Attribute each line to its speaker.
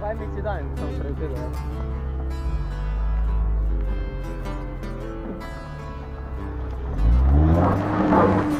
Speaker 1: Давай ми сідаємо, там пройти. Thank